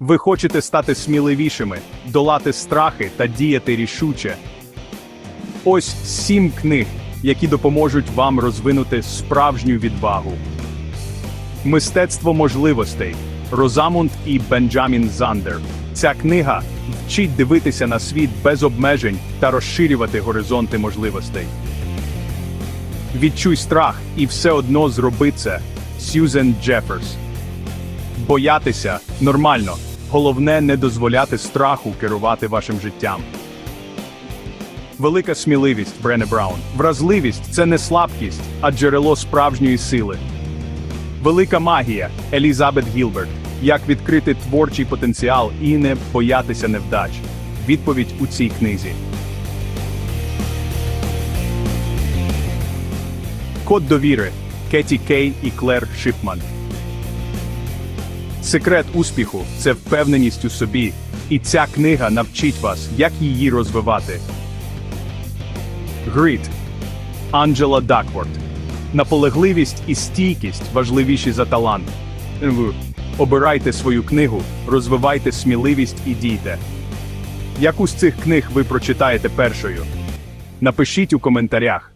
Ви хочете стати сміливішими, долати страхи та діяти рішуче. Ось сім книг, які допоможуть вам розвинути справжню відвагу. Мистецтво можливостей Розамунд і Бенджамін Зандер. Ця книга вчить дивитися на світ без обмежень та розширювати горизонти можливостей. Відчуй страх і все одно зроби це. Сьюзен Джеферс. Боятися нормально. Головне не дозволяти страху керувати вашим життям. Велика сміливість Брене Браун. Вразливість це не слабкість, а джерело справжньої сили. Велика магія Елізабет Гілберт. Як відкрити творчий потенціал і не боятися невдач. Відповідь у цій книзі. Код довіри Кеті Кей і Клер Шипман. Секрет успіху це впевненість у собі, і ця книга навчить вас, як її розвивати. Гріт Анджела Дакворт. Наполегливість і стійкість важливіші за талант. Обирайте свою книгу, розвивайте сміливість і дійте. Яку з цих книг ви прочитаєте першою? Напишіть у коментарях.